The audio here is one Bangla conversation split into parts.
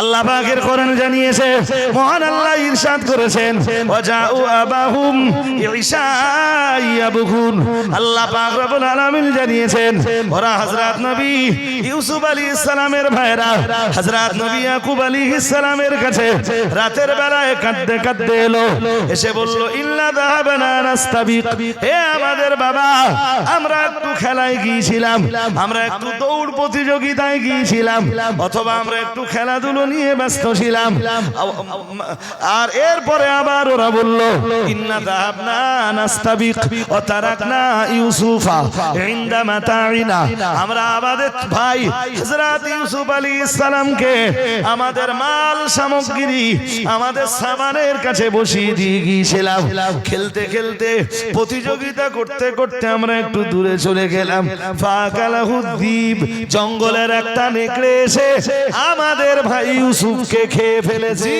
আল্লাহ পাকের কোরআন জানিয়েছে, মহান আল্লাহ ইরশাদ করেছেন, ওয়াজাউ আবাহুম ইয়াবকুন আল্লাহ পাক রব্বুল আলামিন জানিয়েছেন, ওরা হযরত নবী ইউসুফ আলাইহিস সালামের ভাইরা, হযরত নবী ইয়াকুব আলাইহিস সালামের কাছে রাতের বেলায় কাঁদতে কাঁদতে এলো, এসে বলল, ইল্লা যাহাবানা নাস্তাবিক। হে আমাদের বাবা, আমরা একটু খেলায় গিয়েছিলাম, আমরা একটু দৌড় প্রতিযোগিতায় গিয়েছিলাম, অথবা আমরা একটু খেলাধুলো নিয়ে ব্যস্ত ছিলাম। আর এরপরে আবার ওরা বলল, ইন্না নাস্তাবিক ও তারাকনা ইউসুফা মাতাইনা। আমরা ভাই হযরত ইউসুফ আলাইহিস আমাদের মাল সামগ্রী আমাদের সামানের কাছে বসিয়ে দিয়ে গিয়েছিলাম। খেলতে খেলতে প্রতিযোগিতা করতে করতে আমরা একটু দূরে চলে গেলাম। ফাকালাহু দ্বীপ জঙ্গলের একটা নেকড়ে এসে আমাদের ভাই ইউসুফকে খেয়ে ফেলেছি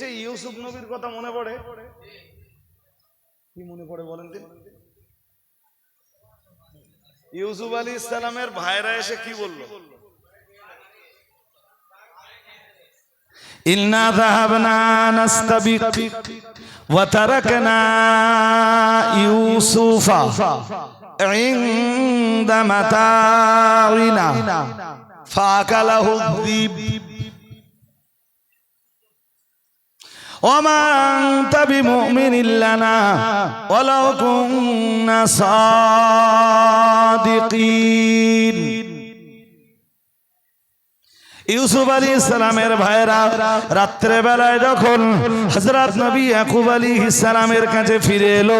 যে ইউসুফ নবীর কথা মনে পড়ে কি মনে পড়ে বলেন দিন ইউসুফ আলী ইসলামের ভাইরা এসে কি বললো إنا ذهبنا نستبق وتركنا يوسف عند متاعنا فأكله الذئب وما أنت بمؤمن لنا ولو كنا صادقين ইউসুফ আলী ইসলামের ভাইরা রাত্রে বেলায় যখন হজরত নবী ইয়াকুব আলী ইসলামের কাছে ফিরে এলো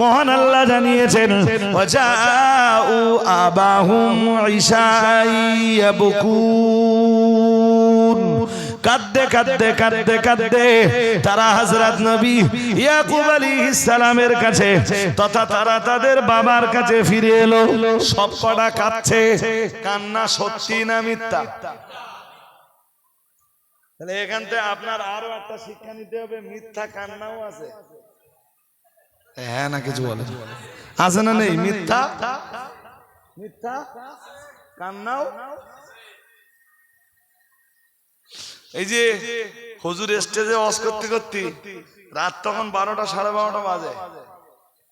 মহান আল্লাহ জানিয়েছেন ওয়াজাউ আবাহুম ইশাইয়াবকুন কাঁদতে কাঁদতে কাঁদতে কাঁদতে তারা হজরত নবী ইয়াকুব আলী ইসলামের কাছে তথা তারা তাদের বাবার কাছে ফিরে এলো। সব কটা কাঁদছে, কান্না সত্যি না মিথ্যা? তাহলে এখান থেকে আপনার আরও একটা শিক্ষা নিতে হবে, মিথ্যা কান্নাও আছে। হ্যাঁ না, কিছু বলে আছে না নেই? মিথ্যা? মিথ্যা? কান্নাও? এই যে হুজুর স্টেজে অস করতে করতে রাত তখন বারোটা, সাড়ে বারোটা বাজে।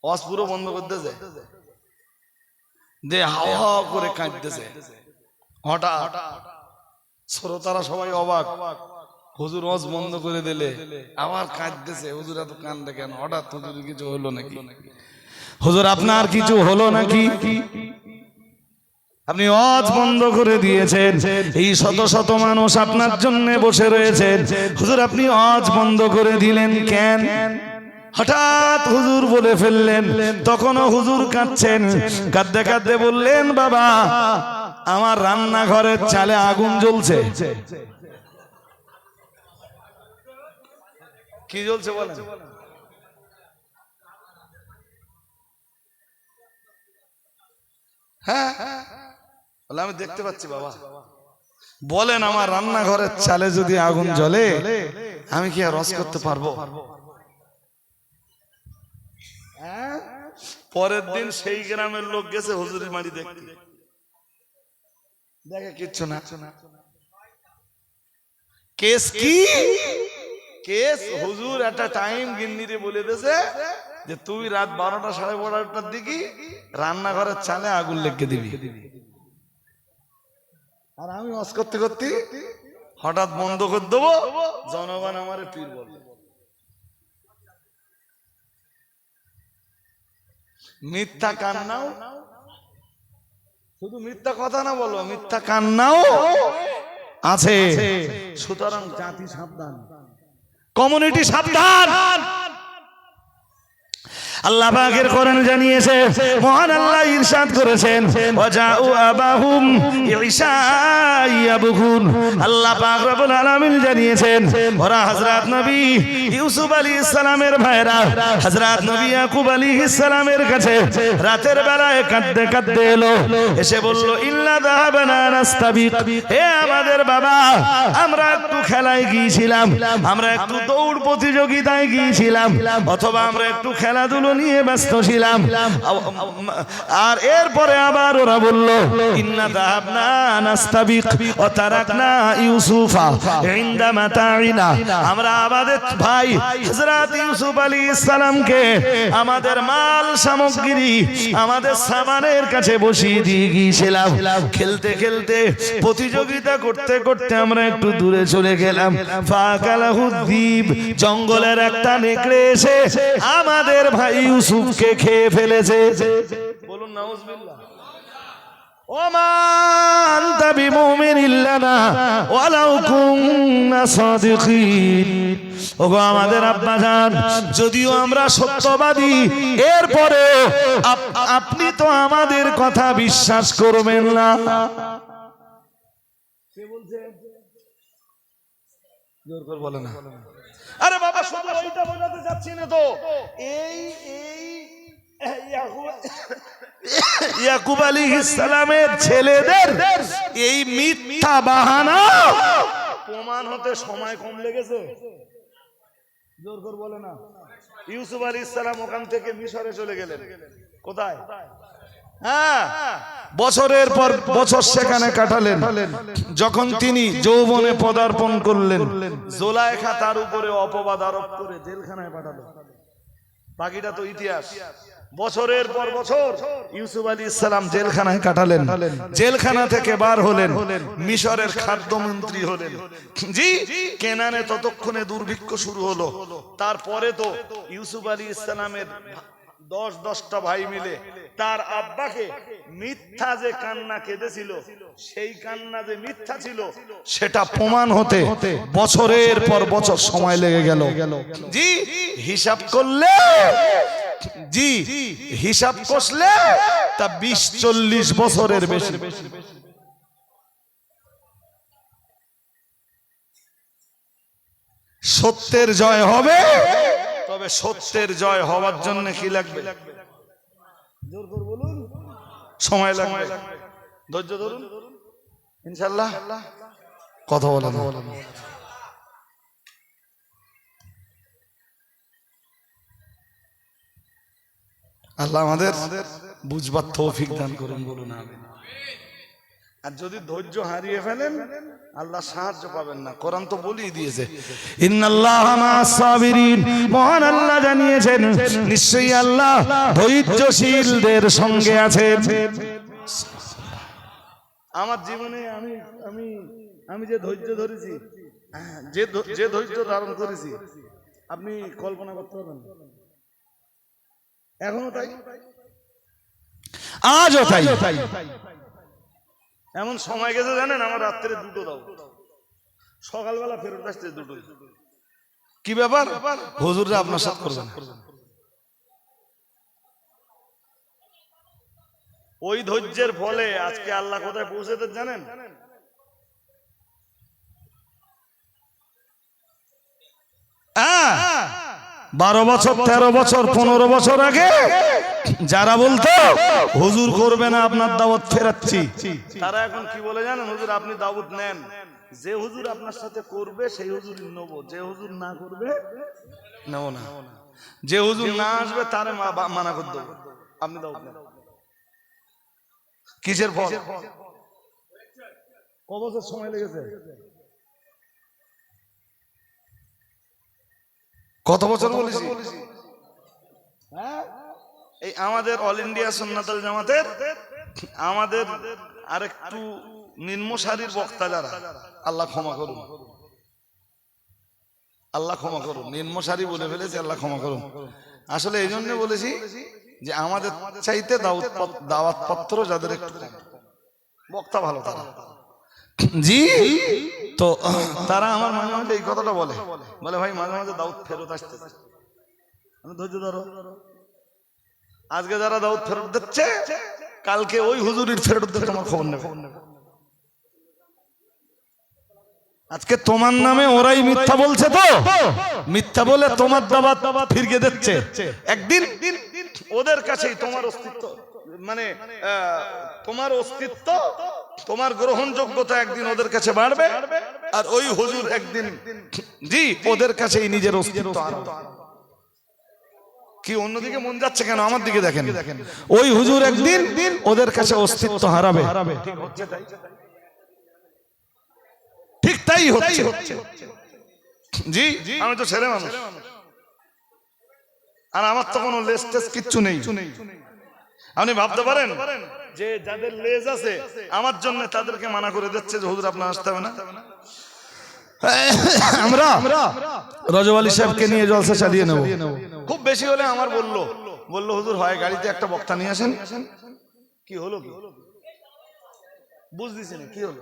অস পুরো বন্ধ করতেছে। দে হাওয়া হাওয়া করে কাঁদতেছে। হঠাৎ শ্রোতারা সবাই অবাক। হুজুর অজ বন্ধ করে দিলে। আবার কাঁদতেছে, হুজুর এত কান্দে কেন? হঠাৎ হুজুর কিছু হলো নাকি? হুজুর, আপনার কিছু হলো নাকি? আপনি অজ বন্ধ করে দিয়েছেন। এই শত শত মানুষ আপনার জন্য বসে রয়েছেন হুজুর, আপনি অজ বন্ধ করে দিলেন কেন? হঠাৎ হুজুর বলে ফেললেন, তখনও হুজুর কাঁদছেন। কাঁদতে কাঁদতে বললেন, বাবা, আমার রান্নাঘরের চালে আগুন জ্বলছে। কি জ্বলছে বলেন? হ্যাঁ। বলে আমি দেখতে পাচ্ছি বাবা। বলেন আমার রান্নাঘরের চালে যদি আগুন জ্বলে আমি কি আর রস করতে পারব? হ্যাঁ? পরের দিন সেই গ্রামের লোক গেছে হুজুরি মারি দেখতে। দেখে কিচ্ছু না। কেস কি? কেস? হুজুর একটা টাইম গিন্নিরে বলে দিয়েছে যে তুই রাত বারোটা সাড়ে বারোটার দিকে রান্নাঘরের চালে আগুন লেগে দিবি। আর আমি অস করতে করতে হঠাৎ বন্ধ করে দেবো জনগণ আমারে পীর বলবে। মিথ্যা কান্নাও শুধু মিথ্যা কথা না বলো মিথ্যা কান্নাও আছে। সুতরাং জাতি সাবধান। কমিউনিটি সাবধান। আল্লাহ পাকের কোরআন জানিয়েছে, মহান আল্লাহ ইরশাদ করেছেন, ওয়াজাউ আবাহুম ইশাইয়াবকুন আল্লাহ পাক রব্বুল আলামিন জানিয়েছেন, ওরা হযরত নবী ইউসুফ আলাইহিস সালামের ভাইরা, হযরত নবী ইয়াকুব আলাইহিস সালামের কাছে রাতের বেলায় কাঁদতে কাঁদতে এলো। এসে বলল, ইল্লা যাহাবানা নাস্তাবিক। হে আমাদের বাবা, আমরা একটু খেলায় গিয়েছিলাম, আমরা একটু দৌড় প্রতিযোগিতায় গিয়েছিলাম, অথবা আমরা একটু খেলাধুলো খেলাধুলো নিয়ে ব্যস্ত ছিলাম। আর এরপরে আবার ওরা বলল প্রতিযোগিতা করতে করতে আমরা একটু দূরে চলে গেলাম। ফাকালাহুদ্দীপ জঙ্গলের একটা নেকড়ে এসে আমাদের ভাই ইউসুফকে খেয়ে ফেলেছে। বলুন নাউজুবিল্লাহ। আমাদের আব্বা জান যদিও আমরা সত্যবাদী এরপরে আপনি তো আমাদের কথা বিশ্বাস করবেন না। জোর করে বলে না। আরে বাবা শুধু ওইটা বোঝাতে যাচ্ছি না তো। এই এই ইয়াকুব- আলী। ইসলামের ছেলেদের এই মিথ্যা বাহানা প্রমাণ হতে সময় কম লেগেছে। জোর করে বলে না। ইউসুফ আলী ইসলাম ওখান থেকে মিশরে চলে গেলেন। কোথায়? হ্যাঁ। বছরের পর বছর সেখানে কাটালেন। যখন তিনি যৌবনে পদার্পণ করলেন। জোলাইখা তার উপরে অপবাদ আরোপ করে জেলখানায় পাঠালো। বাকিটা তো ইতিহাস। বছরের পর বছর ইউসুফ আলী ইসলাম জেলখানায় কাটালেন। জেলখানা থেকে বার হলেন। মিশরের খাদ্যমন্ত্রী হলেন। জি কেনানে ততক্ষণে দুর্ভিক্ষ শুরু হলো। তারপরে তো ইউসুফ আলী ইসলামের দশ, দশটা ভাই মিলে। তার আব্বাকে মিথ্যা যে কান্না কেঁদেছিল, সেই কান্না যে মিথ্যা ছিল, সেটা প্রমাণ হতে বছরের পর বছর সময় লেগে গেল। জি, হিসাব করলে, জি, হিসাব কষলে তা বিশ, চল্লিশ বছরের বেশি। সত্যের জয় হবে। তবে সত্যের জয় হওয়ার জন্য কি লাগবে? সময় লাগবে। ধৈর্য ধরুন। ইনশাল্লাহ কথা বলেন। আল্লাহ আমাদের বুঝবার তৌফিক দান করুন। বলুন আমিন। আর যদি ধৈর্য হারিয়ে ফেলেন আল্লাহ সাহায্য পাবেন না। কোরআন তো বলেই দিয়েছে। ইন্নাল্লাহ সাবিরিন। মহান আল্লাহ জানিয়েছেন নিশ্চয়ই আল্লাহ ধৈর্যশীলদের সঙ্গে আছেন। আমার জীবনে আমি আমি আমি যে ধৈর্য ধরেছি যে যে ধৈর্য ধারণ করেছি আপনি কল্পনা করতে পারবেন। এখনও তাই। আজও তাই। এমন সময় গেছে জানেন আমার রাত্রে দুটো দাও। সকালবেলা ফেরত আসতে দুটো। কি ব্যাপার? হুজুররা আপনার সাথে করবেন ওই ধৈর্যের ফলে আজকে আল্লাহ কোথায় পৌঁছেতে জানেন? হ্যাঁ, বারো বছর তেরো বছর পনেরো বছর আগে যারা বলতো হুজুর করবে না আপনার দাওয়াত ফেরাচ্ছি। তারা এখন কি বলে জানেন? হুজুর আপনি দাওয়াত নেন। যে হুজুর আপনার সাথে করবে সেই হুজুর নেব। যে হুজুর না করবে নেব না। যে হুজুর না আসবে তারে মানা করে দেবো। আপনি দাওয়াত নেন। কিসের ফল? ক বছর সময় লেগেছে। কত বছর বলেছি? হ্যাঁ? এই আমাদের অল ইন্ডিয়া সুন্নাতুল জামাতের আমাদের আরেকটু নিম্নসারির বক্তা যারা আল্লাহ ক্ষমা করুন। আল্লাহ ক্ষমা করুন। নিম্নসারি বলে ফেলেছে, আল্লাহ ক্ষমা করুন। আসলে এই জন্য বলেছি যে আমাদের চাইতে দাওয়াত পত্র যাদের একটু বক্তা ভালো তারা। জি? তো, তারা আমার মাঝে মাঝে এই কথাটা বলে। বলে, ভাই, মাঝে মাঝে দাউদ ফেরত আসতে আমি ধৈর্য ধরো। আজকে যারা দাউদ ফেরত দিচ্ছে, কালকে ওই হুজুরির ফেরত দিতে তোমার খবর নেবে। আজকে তোমার নামে ওরাই মিথ্যা বলছে তো? মিথ্যা বলে তোমার দাবাত দাবাত ফিরিয়ে দিচ্ছে। একদিন ওদের কাছেই তোমার অস্তিত্ব। মানে তোমার অস্তিত্ব তোমার গ্রহণযোগ্যতা একদিন ওদের কাছে বাড়বে আর ওই হুজুর একদিন জি ওদের কাছেই নিজের অস্তিত্ব। কি অন্যদিকে মন যাচ্ছে কেন? আমার দিকে দেখেন। ওই হুজুর একদিন ওদের কাছে অস্তিত্ব হারাবে। ঠিক তাই হচ্ছে। জি আমি তো ছেলে মানুষ। আর আমার তো কোনো লেস টেস কিচ্ছু নেই। আপনি ভাবতে পারেন? যে যাদের লেজ আছে আমার জন্য তাদেরকে মানা করে দিচ্ছে যে হুজুর আপনার আসতে হবে না। আমরা রজব আলী সাহেবকে নিয়ে জলসা চালিয়ে নেব। খুব বেশি হলে আমার বলল বলল হুজুর হয় গাড়িতে একটা বক্তা নিয়ে আসেন। কি হলো কি? বুঝতেছি না কি হলো?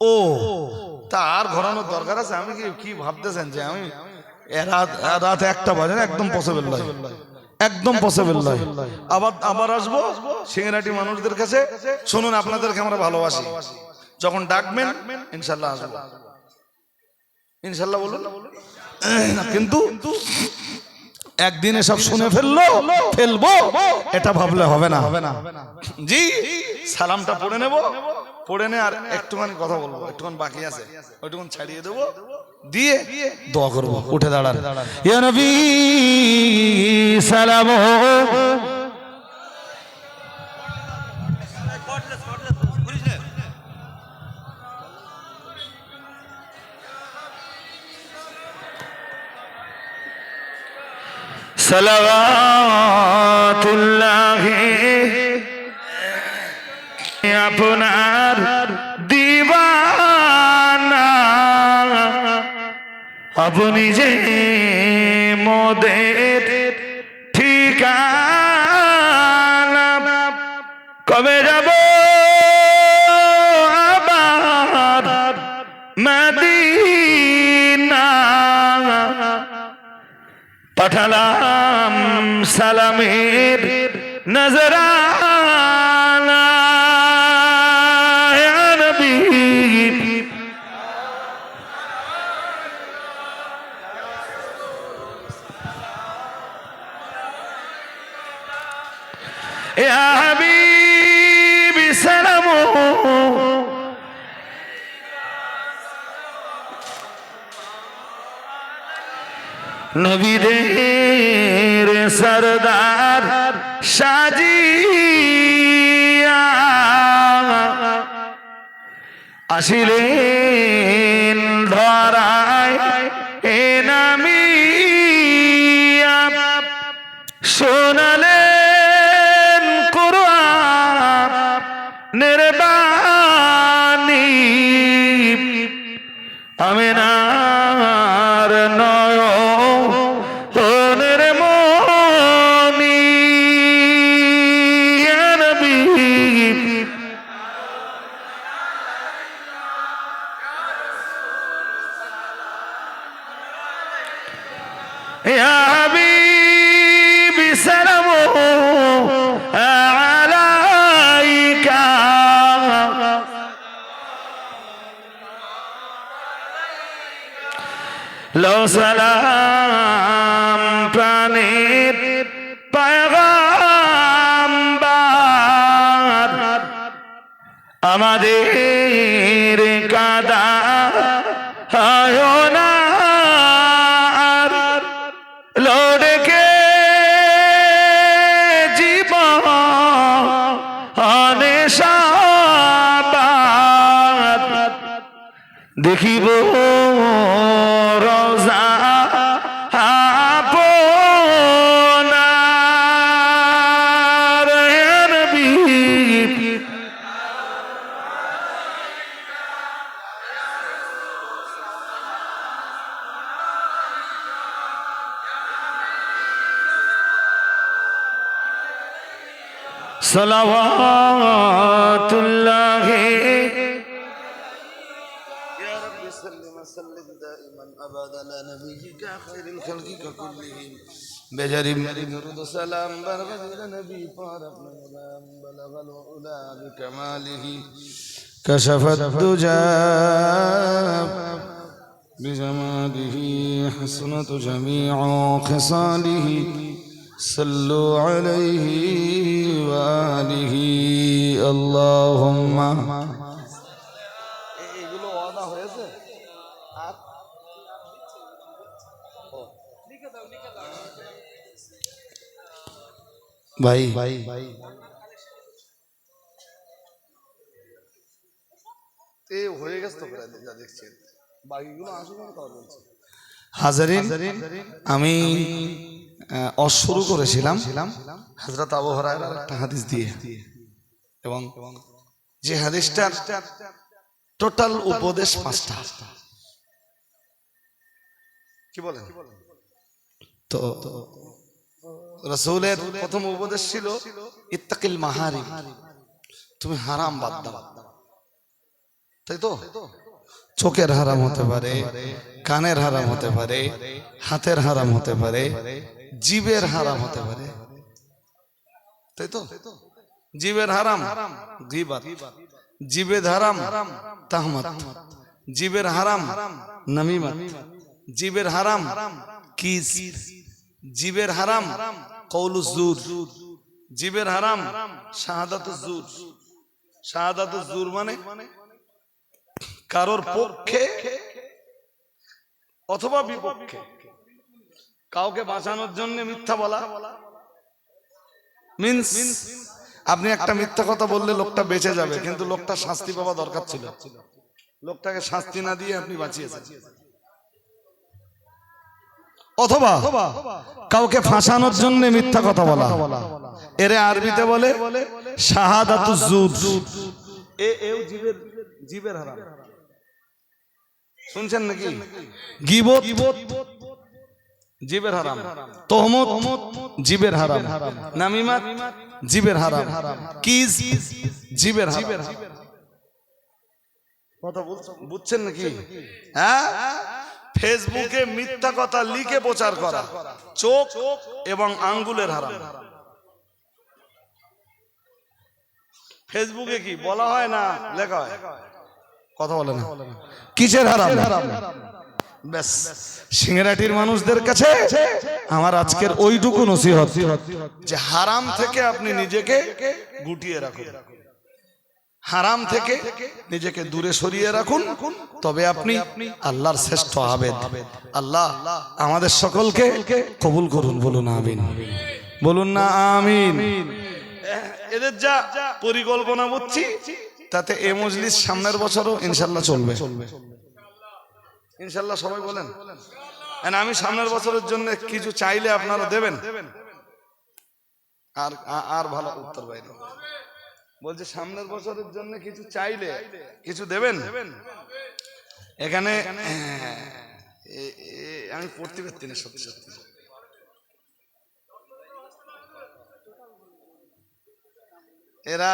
ও তা আর ঘোরানোর দরকার আছে? আমি কি কি ভাবতেছেন যে আমি রাত একটা বাজে একদম পসিবল নয় একদম পসিবল নয় আবার আবার আসব? মানুষদের কাছে? শুনুন, আপনাদেরকে আমরা ভালোবাসি। যখন ডাকবেন, ইনশাল্লাহ আসব। ইনশাল্লাহ বলুন। কিন্তু একদিনে সব শুনে ফেলল, ফেলব, এটা ভাবলে হবে না। হবে না জি, সালামটা পড়ে নেব। পড়ে নে আর একটুখানি কথা বলব। একটুখানি বাকি আছে। ওইটুখানি ছাড়িয়ে দেবো। দিয়ে দোয়া করব উঠে দাঁড়ান ইয়া নবী সালাম সালাওয়াতুল্লাহ আপনি যে মোদের ঠিকানা কবে যাব আবার মদিনা পাঠালাম সালামের নজরানা নবীদের সরদার সাজিয়া। আসিলেন সালাম প্রাণীর পায়গাম্বার। আমাদের কাদা হয় না। লোডকে জীব অনেশাবাদ। দেখিব صلوات الله. يا رب سلم وسلم دائما ابدا على نبيك خير الخلق كلهم. بجرم درود سلام برغد إلى نبي فارق سلام بلغ العلا بكماله. كشف الدجى بجماله حسنة جميع خصاله. صلوا عليه وآله اللهم এগুলো ওয়াদা হয়েছে আর ভাই ভাই ভাই এ হয়ে গেছে তো প্রায় যা দেখছেন বাকিগুলো আসুন আমি কথা বলছি হাজারিন আমি অশুরু করেছিলাম হাজরত আবু হরায়রার একটা হাদিস দিয়ে। এবং যে হাদিসটার টোটাল উপদেশ পাঁচটা। কি বলেন? তো রসুলের প্রথম উপদেশ ছিল ইত্তাকিল মাহারি তুমি হারাম বাদ দাও। তাই তো? চোখের হারাম হতে পারে, কানের হারাম হতে পারে, হাতের হারাম হতে পারে, জীবের হারাম হতে পারে। তাই তো? জীবের হারাম জীবের হারাম, তাহমাত। জীবের হারাম জীবের হারাম, কিস। জীবের হারাম কৌলুজুর জীবের হারাম মানে কারোর পক্ষে অথবা বিপক্ষে। কাউকে বাঁচানোর জন্য মিথ্যা বলা। মিন্স আপনি একটা মিথ্যা কথা বললে লোকটা বেঁচে যাবে কিন্তু লোকটা শাস্তি পাওয়া দরকার ছিল। লোকটাকে শাস্তি না দিয়ে আপনি বাঁচিয়েছেন। অথবা কাউকে ফাঁসানোর জন্য মিথ্যা কথা বলা। এরে আরবিতে বলে শাহাদাতু জুদ এ এও জীবের জীবের হারাম। শুনছেন নাকি? গিবত জীবের হারাম। তহমত জীবের হারাম। নামিমাত জীবের হারাম। কিজ জীবের হারাম। কথা বুঝছেন নাকি? হ্যাঁ? ফেসবুকে মিথ্যা কথা লিখে প্রচার করা। চোখ এবং আঙ্গুলের হারাম। ফেসবুকে কি? বলা হয় না? লেখা হয়। কথা বলে না। কিসের হারাম? ব্যাস। সিংরাটির মানুষদের কাছে আমার আজকের ওইটুকু নসিহত। যে হারাম থেকে আপনি নিজেকে গুটিয়ে রাখুন। হারাম থেকে নিজেকে দূরে সরিয়ে রাখুন। তবে আপনি আল্লাহর শ্রেষ্ঠ আবেদ। আল্লাহ আমাদের সকলকে কবুল করুন বলুন আমিন। বলুন না আমিন। এদের যা পরিকল্পনা বুঝছি তাতে এ মজলিস সামনের বছরও ইনশাল্লাহ চলবে। ইনশাল্লাহ সবাই বলেন। আমি সামনের বছরের জন্য কিছু চাইলে আপনারা দেবেন। আর আর ভালো উত্তর বাইরে বলছে সামনের বছরের জন্য কিছু চাইলে কিছু দেবেন? এখানে আমি পড়তে পারছি না সত্যি সত্যি। এরা